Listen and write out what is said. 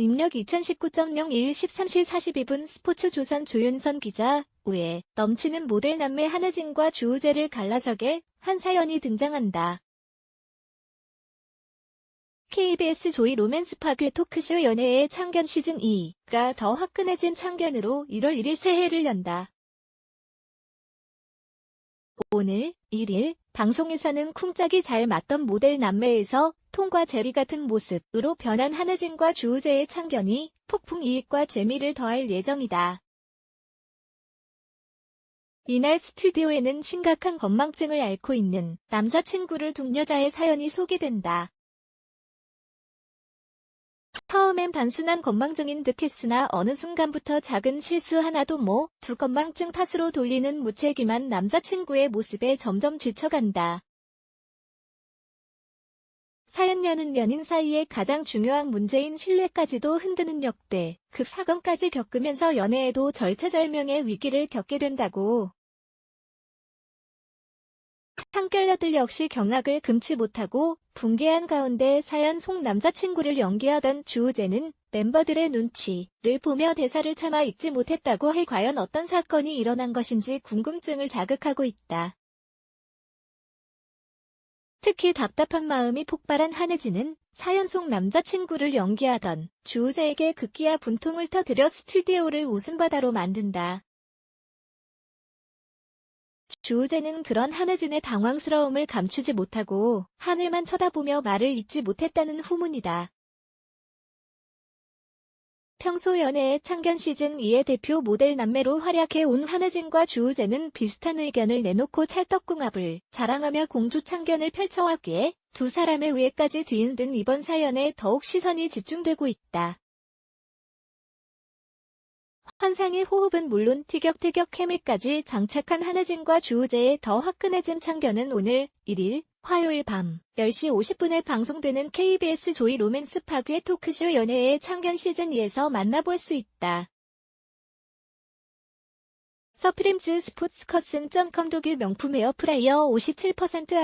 입력 2019.01 13시 42분 스포츠 조선 조윤선 기자, 우에 넘치는 모델 남매 한혜진과 주우재를 갈라서게 한 사연이 등장한다. KBS 조이 로맨스 파괴 토크쇼 연애의 창견 시즌 2가 더 화끈해진 창견으로 1월 1일 새해를 연다. 오늘 1일 방송에서는 쿵짝이 잘 맞던 모델 남매에서 톰과 제리 같은 모습으로 변한 한혜진과 주우재의 창견이 폭풍 이익과 재미를 더할 예정이다. 이날 스튜디오에는 심각한 건망증을 앓고 있는 남자친구를 둔 여자의 사연이 소개된다. 처음엔 단순한 건망증인 듯 했으나 어느 순간부터 작은 실수 하나도 뭐 두 건망증 탓으로 돌리는 무책임한 남자친구의 모습에 점점 지쳐간다. 사연녀는 연인 사이의 가장 중요한 문제인 신뢰까지도 흔드는 역대 급 사건까지 겪으면서 연애에도 절체절명의 위기를 겪게 된다고. 창결녀들 역시 경악을 금치 못하고 붕괴한 가운데 사연 속 남자친구를 연기하던 주우재는 멤버들의 눈치를 보며 대사를 참아 읽지 못했다고 해 과연 어떤 사건이 일어난 것인지 궁금증을 자극하고 있다. 특히 답답한 마음이 폭발한 한혜진은 사연 속 남자친구를 연기하던 주우재에게 급기야 분통을 터뜨려 스튜디오를 웃음바다로 만든다. 주우재는 그런 한혜진의 당황스러움을 감추지 못하고 하늘만 쳐다보며 말을 잇지 못했다는 후문이다. 평소 연애의 창견 시즌 2의 대표 모델 남매로 활약해 온 한혜진과 주우재는 비슷한 의견을 내놓고 찰떡궁합을 자랑하며 공주 창견을 펼쳐왔기에 두 사람의 우애까지 뒤흔든 이번 사연에 더욱 시선이 집중되고 있다. 환상의 호흡은 물론 티격태격 케미까지 장착한 한혜진과 주우재의 더 화끈해진 창견은 오늘 1일 화요일 밤 10시 50분에 방송되는 KBS 조이 로맨스 파괴 토크쇼 연애의 창견 시즌 2에서 만나볼 수 있다. 서프림즈 스포츠커슨.com 독일 명품 에어프라이어 57%